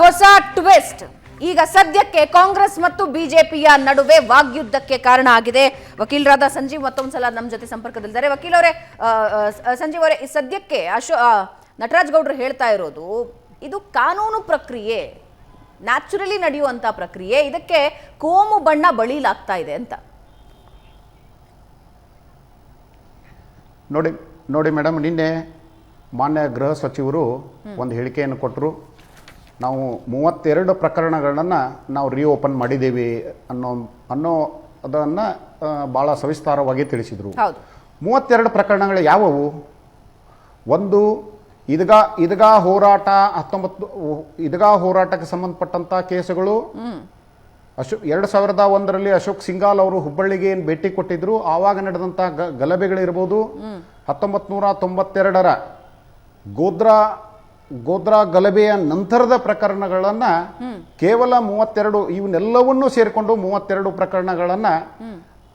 ಹೊಸ ಟ್ವಿಸ್ಟ್. ಈಗ ಸದ್ಯಕ್ಕೆ ಕಾಂಗ್ರೆಸ್ ಮತ್ತು ಬಿಜೆಪಿಯ ನಡುವೆ ವಾಗ್ಯುದ್ಧಕ್ಕೆ ಕಾರಣ ಆಗಿದೆ. ವಕೀಲರಾದ ಸಂಜೀವ್ ಮತ್ತೊಂದ್ಸಲ ನಮ್ಮ ಜೊತೆ ಸಂಪರ್ಕದಲ್ಲಿದ್ದಾರೆ. ವಕೀಲವರೇ ಸಂಜೀವ್ ಅವರೇ ಸದ್ಯಕ್ಕೆ ಅಶೋ ನಟರಾಜ್ ಗೌಡ್ರು ಹೇಳ್ತಾ ಇರೋದು ಇದು ಕಾನೂನು ಪ್ರಕ್ರಿಯೆ ನ್ಯಾಚುರಲಿ ನಡೆಯುವಂತ ಪ್ರಕ್ರಿಯೆ ಇದಕ್ಕೆ ಕೋಮು ಬಣ್ಣ ಬಳಿಲಾಗ್ತಾ ಇದೆ ಅಂತ. ನೋಡಿ ನೋಡಿ ಮೇಡಮ್ ನಿನ್ನೆ ಮಾನ್ಯ ಗೃಹ ಸಚಿವರು ಒಂದು ಹೇಳಿಕೆಯನ್ನು ಕೊಟ್ಟರು ನಾವು ಮೂವತ್ತೆರಡು ಪ್ರಕರಣಗಳನ್ನು ನಾವು ರೀಓಪನ್ ಮಾಡಿದ್ದೀವಿ ಅನ್ನೋ ಅನ್ನೋ ಅದನ್ನು ಭಾಳ ಸವಿಸ್ತಾರವಾಗಿ ತಿಳಿಸಿದರು. ಮೂವತ್ತೆರಡು ಪ್ರಕರಣಗಳು ಯಾವುವು? ಒಂದು ಇದಗಾ ಇದಗಾ ಹೋರಾಟ ಹತ್ತೊಂಬತ್ತು ಇದಗಾ ಹೋರಾಟಕ್ಕೆ ಸಂಬಂಧಪಟ್ಟಂಥ ಕೇಸುಗಳು. ಅಶೋಕ್ ಎರಡು ಸಾವಿರದ ಒಂದರಲ್ಲಿ ಅಶೋಕ್ ಸಿಂಗಾಲ್ ಅವರು ಹುಬ್ಬಳ್ಳಿಗೆ ಏನು ಭೇಟಿ ಕೊಟ್ಟಿದ್ರು ಆವಾಗ ನಡೆದಂಥ ಗ ಗಲಭೆಗಳಿರ್ಬೋದು. ಹತ್ತೊಂಬತ್ತು ನೂರ ತೊಂಬತ್ತೆರಡರ ಗೋದ್ರಾ ಗೋದ್ರಾ ಗಲಭೆಯ ನಂತರದ ಪ್ರಕರಣಗಳನ್ನು ಕೇವಲ ಮೂವತ್ತೆರಡು ಇವನ್ನೆಲ್ಲವನ್ನೂ ಸೇರಿಕೊಂಡು ಮೂವತ್ತೆರಡು ಪ್ರಕರಣಗಳನ್ನು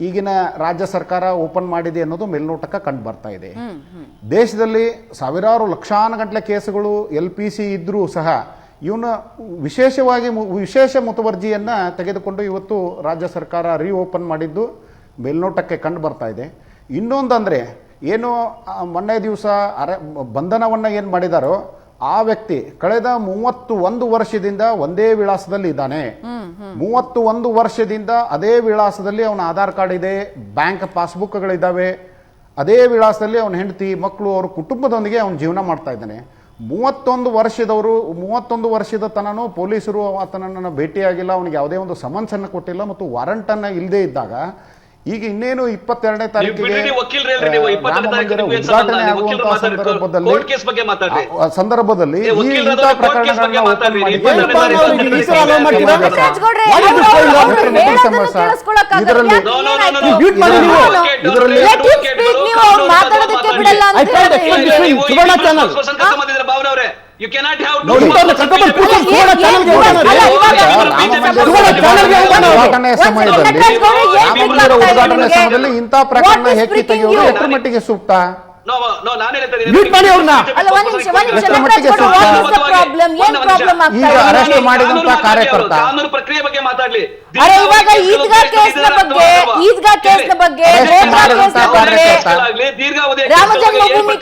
ಈಗಿನ ರಾಜ್ಯ ಸರ್ಕಾರ ಓಪನ್ ಮಾಡಿದೆ ಅನ್ನೋದು ಮೇಲ್ನೋಟಕ್ಕೆ ಕಂಡು ಬರ್ತಾ ಇದೆ. ದೇಶದಲ್ಲಿ ಸಾವಿರಾರು ಲಕ್ಷಾನುಗಟ್ಟಲೆ ಕೇಸುಗಳು ಎಲ್ ಪಿ ಸಿ ಇದ್ದರೂ ಸಹ ಇವನ್ನ ವಿಶೇಷವಾಗಿ ವಿಶೇಷ ಮುತುವರ್ಜಿಯನ್ನು ತೆಗೆದುಕೊಂಡು ಇವತ್ತು ರಾಜ್ಯ ಸರ್ಕಾರ ರೀಓಪನ್ ಮಾಡಿದ್ದು ಮೇಲ್ನೋಟಕ್ಕೆ ಕಂಡು ಬರ್ತಾ ಇದೆ. ಇನ್ನೊಂದಂದರೆ ಏನು ಮೊನ್ನೆ ದಿವಸ ಅರೆ ಬಂಧನವನ್ನು ಏನು ಮಾಡಿದಾರೋ ಆ ವ್ಯಕ್ತಿ ಕಳೆದ ಮೂವತ್ತು ಒಂದು ವರ್ಷದಿಂದ ಒಂದೇ ವಿಳಾಸದಲ್ಲಿ ಇದ್ದಾನೆ. ಮೂವತ್ತು ಒಂದು ವರ್ಷದಿಂದ ಅದೇ ವಿಳಾಸದಲ್ಲಿ ಅವನ ಆಧಾರ್ ಕಾರ್ಡ್ ಇದೆ, ಬ್ಯಾಂಕ್ ಪಾಸ್ಬುಕ್ಗಳಿದ್ದಾವೆ ಅದೇ ವಿಳಾಸದಲ್ಲಿ ಅವನ ಹೆಂಡತಿ, ಮಕ್ಕಳು, ಅವ್ರ ಕುಟುಂಬದೊಂದಿಗೆ ಅವನ ಜೀವನ ಮಾಡ್ತಾ ಇದ್ದಾನೆ. ಮೂವತ್ತೊಂದು ವರ್ಷದವರು, ಮೂವತ್ತೊಂದು ವರ್ಷದ ತನನು ಪೊಲೀಸರು ಆತನನ್ನು ಭೇಟಿಯಾಗಿಲ್ಲ, ಅವನಿಗೆ ಯಾವುದೇ ಒಂದು ಸಮನ್ಸನ್ನು ಕೊಟ್ಟಿಲ್ಲ ಮತ್ತು ವಾರಂಟನ್ನು ಇಲ್ಲದೇ ಇದ್ದಾಗ ಈಗ ಇನ್ನೇನು ಇಪ್ಪತ್ತೆರಡನೇ ತಾರೀಕಿಗೆ ಉದ್ಘಾಟನೆ ನೀವು ಆಗುವಂತಹ ಸಂದರ್ಭದಲ್ಲಿ ಕೋರ್ಟ್ ಕೇಸ್ ಬಗ್ಗೆ ಮಾತಾಡ್ರಿ. ಆ ಸಂದರ್ಭದಲ್ಲಿ ಈ ಪ್ರಕರಣಗಳನ್ನ. ಕೇಳಿಸ್ಕೊಳಕ್ಕಾಗಲ್ಲ. ಇದರಲ್ಲಿ- ಇದರಲ್ಲಿ- ಯು ಕೆನಾಟ್ ಹ್ಯಾವ್ ನೋಡಿ. ಉದ್ಘಾಟನೆ ಸಮಯದಲ್ಲಿ ಉದ್ಘಾಟನೆ ಸಮಯದಲ್ಲಿ? ಇಂಥ ಪ್ರಕರಣ ಹೆಚ್ಚು ತೆಗೆಯೋದು ಎಷ್ಟರ ಮಟ್ಟಿಗೆ ಸೂಕ್ತ? ಅರೆಸ್ಟ್ ಮಾಡಿದಂತ ಕಾರ್ಯಕರ್ತ. ಕಾನೂನು ಪ್ರಕ್ರಿಯೆ ಬಗ್ಗೆ ಮಾತಾಡ್ಲಿ. ಅರೆ ಇವಾಗ ಈದ್ಗಾ ಕೇಸ್ನ ಬಗ್ಗೆ ಈದ್ಗಾ ಕೇಸ್ನ ಬಗ್ಗೆ ಅರೆಸ್ಟ್ ಗೋದ್ರಾ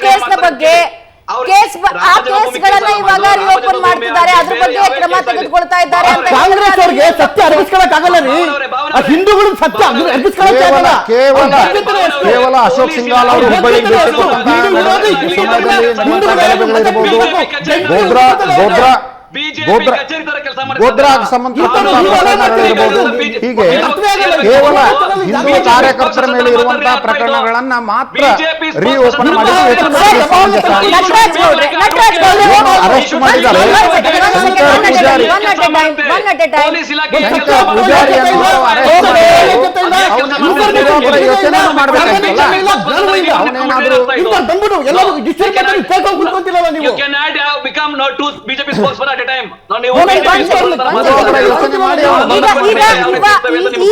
ಕೇಸ್ನ ಬಗ್ಗೆ ಕೇಸ್ ಬ- ಆ ಕೇಸ್ಗಳನ್ನ ಇವಾಗ ರಿಓಪನ್ ಮಾಡ್ತಿದ್ದಾರೆ ಅದ್ರ ಬಗ್ಗೆ ಕ್ರಮ ತೆಗೆದುಕೊಳ್ತಾ ಇದ್ದಾರೆ ಅಂತ ಕಾಂಗ್ರೆಸ್ ಅವರಿಗೆ ಸತ್ಯ ಆಗಲ್ಲ ರೀ ಆ ಹಿಂದೂಗಳು ಸತ್ಯ ಕೇವಲ ಆಗಲ್ಲ. ಕೇವಲ ಅಶೋಕ್ ಸಿಂಗಾಲ್ ಅವರು ಹುಬ್ಬಳ್ಳಿಗೆ ಗೋದ್ರಾಗೆ ಸಂಬಂಧಪಟ್ಟಂತಹ ಹೀಗೆ ಕೇವಲ ಹಿಂದೂ ಕಾರ್ಯಕರ್ತರ ಮೇಲೆ ಇರುವಂತಹ ಪ್ರಕರಣಗಳನ್ನ ಮಾತ್ರ ರೀಓಪನ್ ಮಾಡಿ ಅರೆಸ್ಟ್ ಮಾಡಿದ್ದಾರೆ ಯೋಚನೆ. ಒಂದೇ ಯೋಚನೆ ಮಾಡಿ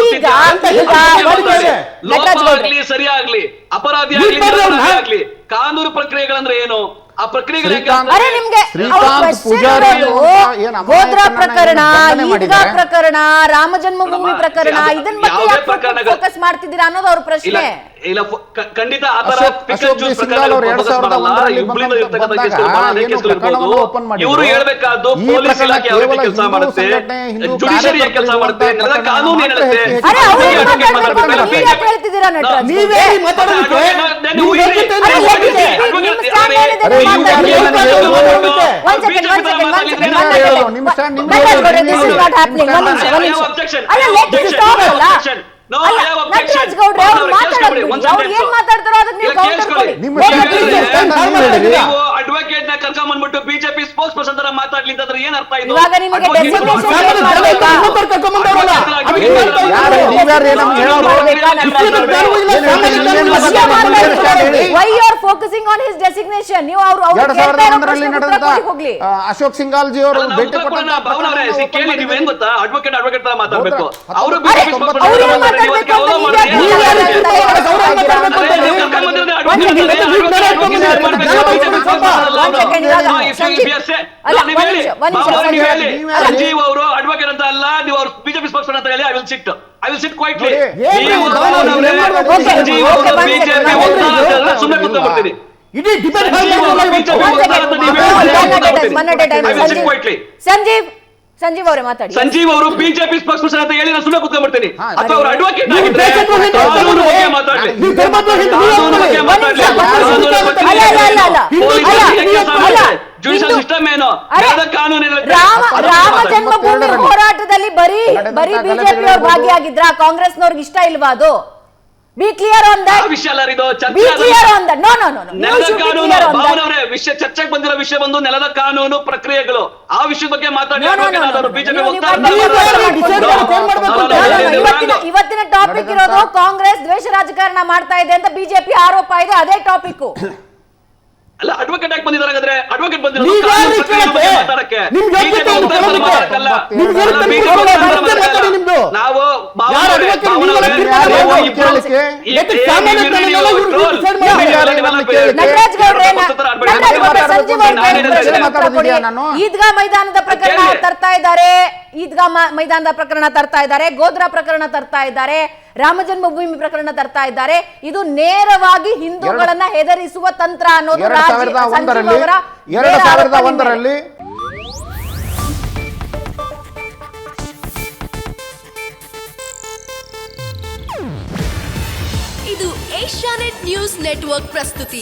ಈಗ ಆಗ್ಲಿ ಸರಿ ಆಗ್ಲಿ ಅಪರಾಧಿ ಆಗ್ಲಿ ಕಾನೂನು ಪ್ರಕ್ರಿಯೆಗಳಂದ್ರೆ ಏನು? ಆ ಪ್ರಕ್ರಿಯೆಗಳು ಹೆಂಗೆ ಶ್ರೀಕಾಂತ್ ಅರೆ ನಿಮ್ಗೆ ಶ್ರೀಕಾಂತ್ ಪೂಜಾರಿ ಇರೋದು ಅಂತ ಗೋದ್ರಾ ಪ್ರಕರಣ ಈದ್ಗಾ ಪ್ರಕರಣ ರಾಮ ಜನ್ಮಭೂಮಿ ಪ್ರಕರಣ ಇದನ್ನ ಇದನ್ ಬಗ್ಗೆ ಫೋಕಸ್ ಮಾಡ್ತಿದ್ದೀರಾ ಅನ್ನೋದು ಅವ್ರ ಪ್ರಶ್ನೆ. ಇಲ್ಲ ಖಂಡಿತ ಆ ತರ ಅಶೋಕ್- ಜಿ ಸಿಂಗಾಲ್ ಅವ್ರು ಎರಡ್ ಸಾವಿರದ ಒಂದರಲ್ಲಿ ಬಂದಾಗ. ಇವರು ಹೇಳ್ಬೇಕಾದ್ದು ಪೊಲೀಸ್ ಇಲಾಖೆ ಅವರಿಗೆ ಕೆಲಸ ಮಾಡುತ್ತೆ. ಜುಡಿಷರಿ ಕೆಲಸ ಮಾಡುತ್ತೆ. ಕಾನೂನು advocate- ನಿಮ್ಮ second, ನಿಮ್ಮ ಅವ್ರು ಏನ್ ಮಾತಾಡ್ತಾರೋ ಅದಕ್ಕೆ ನೀವು ಕೌಂಟರ್ ನಿಮ್ಮ ಕೇಳಿಸ್ಕೊಳ್ಳಿ. ನ ಕರ್ಕೊಂಡ್ ಬಂದ್ಬಿಟ್ಟು ಬಿಜೆಪಿ ಸ್ಪೋಕ್ಸ್ ಪರ್ಸನ್ ತರ ಮಾತಾಡ್ಲಿ ಅಂತಂದ್ರೆ ಏನ್ ಅರ್ಥ ಇದು ಇವಾಗ ನಿಮಗೆ designation ಮಾಡ್ಬೇಕಾ? Why you are focusing on his designation? ನೀವು ಅವ್ರು ಅವ್ರು ಎರಡ್ ಕೇಳ್ತಾ ಇರೋ ಒಂದರಲ್ಲಿ ಪ್ರಶ್ನೆಗೆ ಉತ್ತರ ನಡೆದಂತ ಕೊಡಿ ಹೋಗ್ಲಿ. ಆ, ಅಶೋಕ್ ಸಿಂಗಾಲ್ಜಿ ಅವರು ಭೇಟಿ ಕೊಟ್ಟಂತ ಕೇಳಿ ನೀವೇನ್ ಗೊತ್ತಾ ಅಡ್ವೊಕೇಟ್ ಅಡ್ವೊಕೇಟ್ ತರ ಮಾತಾಡ್ಬೇಕು ಅವರು ಅರೆ, ಬಿಜೆಪಿ ತೊಂಬತ್ತು ಅವ್ರು ಏನ್ ಮಾತಾಡ್ಬೇಕು ಅಂತ ನೀವು ಮಾತಾಡ್ಬೇಕು ಅಂತ. ಸಂಜೀವ್ ಅವರು ಅಡ್ವೊಕೇಟ್ ಅಂತ ಅಲ್ಲ ನೀವು ಅವ್ರು ಬಿಜೆಪಿ ಸ್ಪೋಕ್ಸ್ ಅಂತ ಹೇಳಿ I will sit I will sit quietly? Sanjeev ಅವರು ಬಿಜೆಪಿ ಸುಮ್ಮನೆ ಕೂತ್ಕೊಂಡ್ಬಿಡ್ತೀನಿ ಇಡೀ ಡಿಬೇಟ್ ಸಂಜೀವ್ ಸಂಜೀವ್ ಅವರೇ ಮಾತಾಡಿ ಸಂಜೀವ್ ಅವರು ಬಿಜೆಪಿ ಸ್ಪೋಕ್ಸ್ ಪರ್ಸನ್ ಅಂತ ಹೇಳಿ ನಾನು ಸುಮ್ಮನೆ ಕೂತ್ಕೊಂಡ್ಬಿಡ್ತೀನಿ ಅಥವಾ ಅವರು ಅಡ್ವೊಕೇಟ್ ಆಗಿದ್ರೆ ಕಾನೂನು ಬಗ್ಗೆ. ಮಾತಾಡ್ಲಿ ಕಾನೂನು ಬಗ್ಗೆ. ಮಾತಾಡ್ಲಿ? ಜುಡಿಷಿಯಲ್ ಸಿಸ್ಟಮ್ ಏನು ಬೇರೆ ರಾಮ ಜನ್ಮಭೂಮಿ ಹೋರಾಟದಲ್ಲಿ ಬರೀ ಬರೀ ಬಿಜೆಪಿ ಅವ್ರು. ಭಾಗಿಯಾಗಿದ್ರ ಕಾಂಗ್ರೆಸ್ನವ್ರಿಗೆ ಇಷ್ಟ ಇಲ್ವಾ ಅದು ಬಿ ಕ್ಲಿಯರ್ ಆನ್ ದಟ್ ವಿಷಯ ಅಲ್ಲ ಇದು ಚರ್ಚೆ ಬಿ ಆದ clear on that no no no no ನೆಲದ ಕಾನೂನು ಭಾವನವರೇ ವಿಷಯ ಚರ್ಚೆಗೆ ಬಂದಿರೋ ವಿಷಯ ಬಂದು ನೆಲದ ಕಾನೂನು ಪ್ರಕ್ರಿಯೆಗಳು. ಆ ವಿಷಯದ ಬಗ್ಗೆ ಮಾತಾಡಿ No, no, no, no, no. BJP No, no, no, no, No, no, no, no, no, no. ಇವತ್ತಿನ ಟಾಪಿಕ್ ಇರೋದು ಕಾಂಗ್ರೆಸ್ ದ್ವೇಷ ರಾಜಕಾರಣ ಮಾಡ್ತಾ ಇದೆ ಅಂತ ಬಿಜೆಪಿ ಆರೋಪ ಇದೆ ಅದೇ ಟಾಪಿಕ್ ಅಲ್ಲ ಅಡ್ವೊಕೇಟ್ ಆಗಿ ಬಂದಿದ್ದಾರೆ ಹಾಗಾದ್ರೆ ಅಡ್ವೊಕೇಟ್ ಬಂದಿರೋದು ನಾವು. ನಾವು ಈದ್ಗಾ ಮೈದಾನದ ಪ್ರಕರಣ. ತರ್ತಾ ಇದ್ದಾರೆ. ಈದ್ಗಾ ಮ- ಮೈದಾನದ ಪ್ರಕರಣ ತರ್ತಾ ಇದ್ದಾರೆ. ಗೋಧ್ರಾ ಪ್ರಕರಣ ತರ್ತಾ ಇದ್ದಾರೆ. ರಾಮ ಜನ್ಮಭೂಮಿ ಪ್ರಕರಣ ತರ್ತಾ ಇದ್ದಾರೆ. ಇದು ನೇರವಾಗಿ ಹಿಂದೂಗಳನ್ನ ಹೆದರಿಸುವ ತಂತ್ರ ಅನ್ನೋದು ಎರಡ್ ಸಾವಿರದ. ಒಂದರಲ್ಲಿ ಇದು ಏಷ್ಯಾನೆಟ್ ನ್ಯೂಸ್ ನೆಟ್ವರ್ಕ್ ಪ್ರಸ್ತುತಿ.